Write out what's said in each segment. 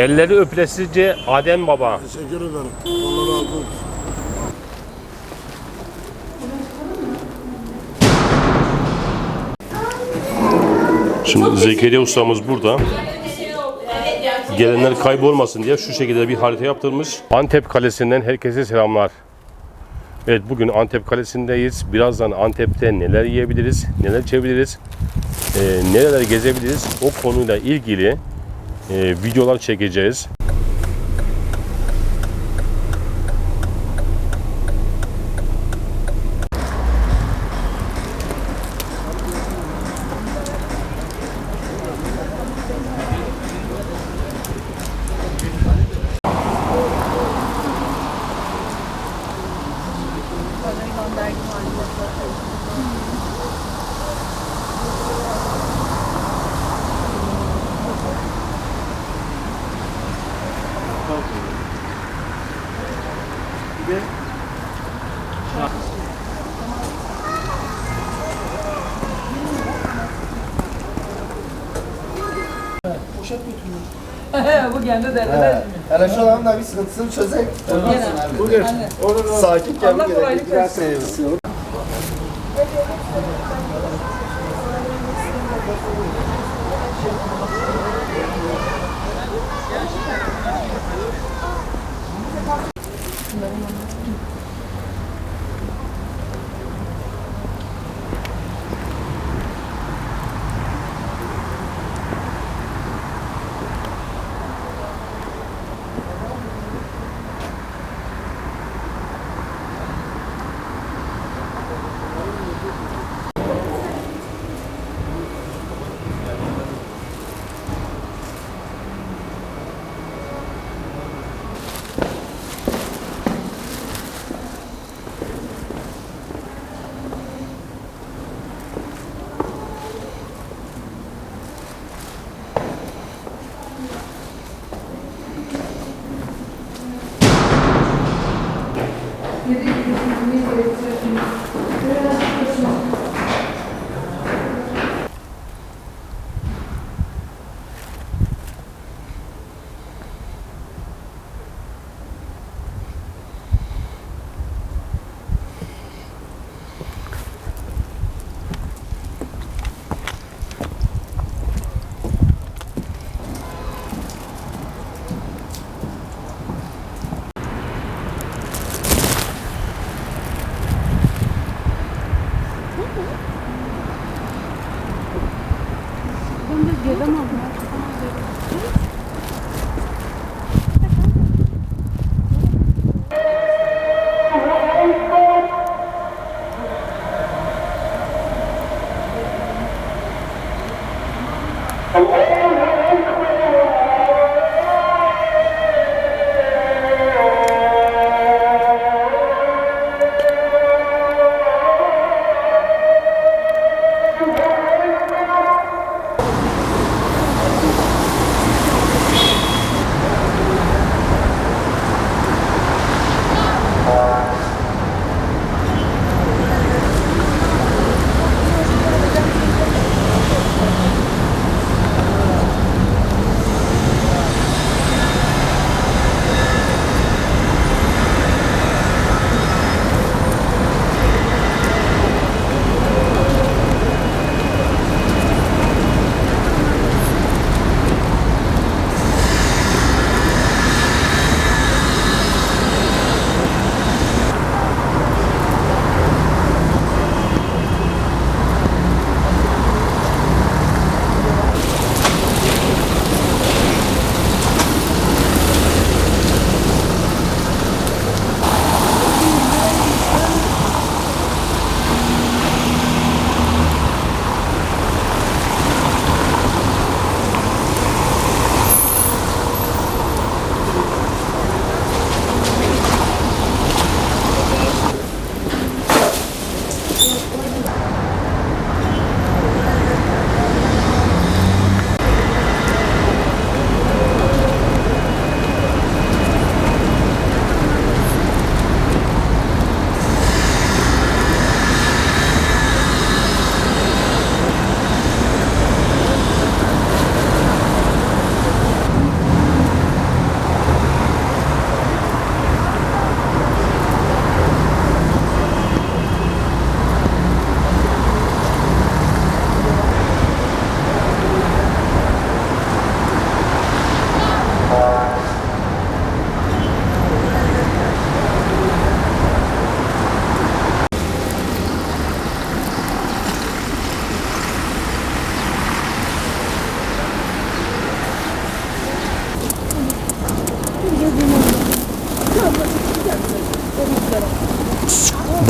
Elleri öpülesice Adem Baba. Teşekkür ederim. Allah razı olsun. Şimdi Zekeriya ustamız burada. Gelenler kaybolmasın diye şu şekilde bir harita yaptırmış. Antep Kalesi'nden herkese selamlar. Evet bugün Antep Kalesi'ndeyiz. Birazdan Antep'te neler yiyebiliriz, neler içebiliriz, e, nereler gezebiliriz o konuyla ilgili videolar çekeceğiz. Bu kendi derdine Hele şu an da bir sıkıntısını çözek. Bugün sakin Allah kolaylık versin.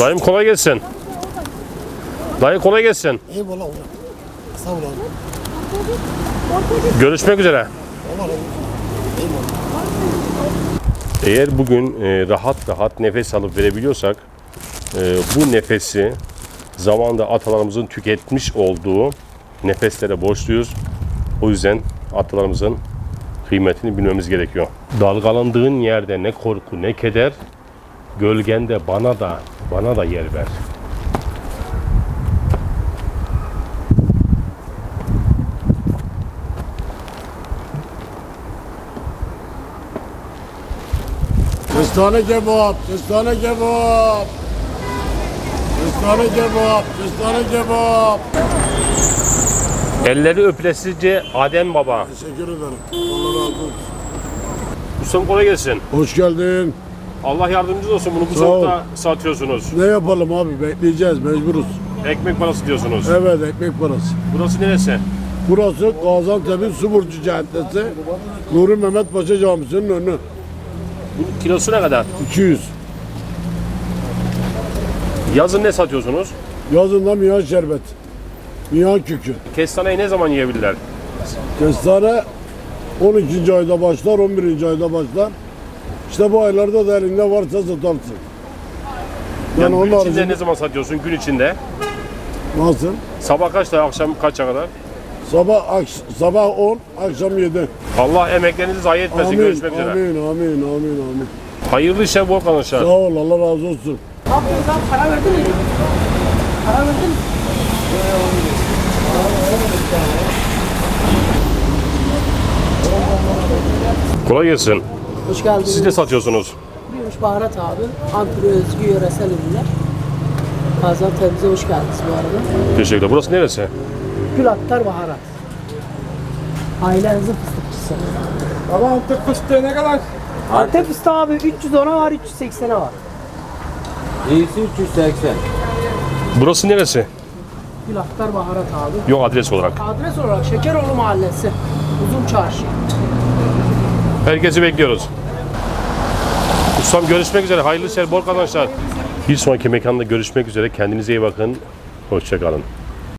Dayım kolay gelsin. Dayı kolay gelsin. Eyvallah hocam. Sağ ol abi. Görüşmek üzere. Eğer bugün e, rahat rahat nefes alıp verebiliyorsak e, bu nefesi zamanda atalarımızın tüketmiş olduğu nefeslere borçluyuz. O yüzden atalarımızın kıymetini bilmemiz gerekiyor. Dalgalandığın yerde ne korku ne keder, gölgende bana da bana da yer ver. Kestane kebap, kestane kebap. Kestane kebap, kestane kebap. Elleri öpülesice Adem Baba. Teşekkür ederim. Allah razı olsun. Ustam kolay gelsin. Hoş geldin. Allah yardımcınız olsun. Bunu bu Sağ ol. soğukta satıyorsunuz. Ne yapalım abi? Bekleyeceğiz, mecburuz. Ekmek parası diyorsunuz. Evet, ekmek parası. Burası neresi? Burası Gaziantep'in Suburcu Caddesi. Nuri Mehmet Paşa Camisi'nin önü. Bunun kilosu ne kadar? 200. Yazın ne satıyorsunuz? Yazında miyan şerbet. Miyan kökü. Kestaneyi ne zaman yiyebilirler? Kestane 12. ayda başlar, 11. ayda başlar. İşte bu aylarda da elinde varsa satarsın. Ben Yani onun gün içinde haricinde ne zaman satıyorsun? Gün içinde. nasıl? Sabah kaçta, akşam kaça kadar? Sabah akş- sabah 10, akşam 7. Allah emeklerinizi zayi etmesin. Amin, Görüşmek üzere. amin, amin, amin, amin. Hayırlı işler, bol kazançlar. Sağ ol, Allah razı olsun. Abi sen para verdin mi? Para verdin mi? Kolay gelsin. Hoş geldiniz. Siz ne satıyorsunuz? Buyurmuş baharat abi. Antep'e özgü yöresel ürünler. Gaziantep'imize hoş geldiniz bu arada. Teşekkürler. Burası neresi? Gül Attar Baharat. Ailenizin fıstıkçısı. Baba Antep fıstığı ne kadar? Antep fıstığı abi 310'a var, 380'e var. İyisi 380. Burası neresi? Gül Attar Baharat abi. Yok adres olarak. Adres olarak Şekeroğlu Mahallesi. Uzun Çarşı. Herkesi bekliyoruz. Ustam görüşmek üzere. Hayırlı işler, bol kazançlar. Bir sonraki mekanda görüşmek üzere. Kendinize iyi bakın. Hoşçakalın.